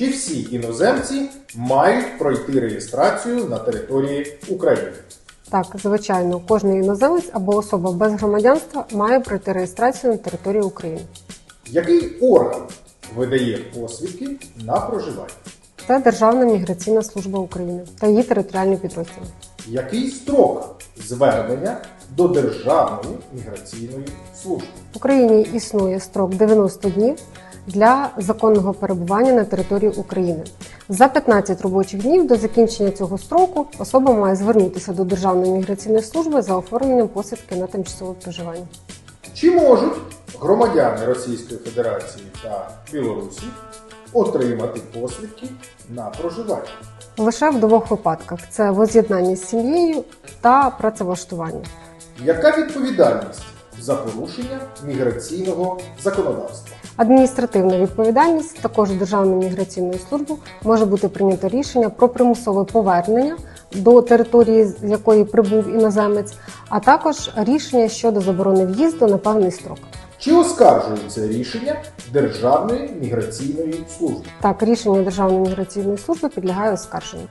Чи всі іноземці мають пройти реєстрацію на території України? Так, звичайно, кожний іноземець або особа без громадянства має пройти реєстрацію на території України. Який орган видає посвідки на проживання? Це Державна міграційна служба України та її територіальні підрозділи. Який строк звернення до Державної міграційної служби? В Україні існує строк 90 днів для законного перебування на території України. За 15 робочих днів до закінчення цього строку особа має звернутися до Державної міграційної служби за оформленням посвідки на тимчасове проживання. Чи можуть громадяни Російської Федерації та Білорусі отримати посвідки на проживання? Лише в двох випадках: це воз'єднання з сім'єю та працевлаштування. Яка відповідальність за порушення міграційного законодавства? Адміністративна відповідальність також Державною міграційною службою може бути прийнято рішення про примусове повернення до території, з якої прибув іноземець, а також рішення щодо заборони в'їзду на певний строк. Чи оскаржується рішення Державної міграційної служби? Так, рішення Державної міграційної служби підлягає оскарженню.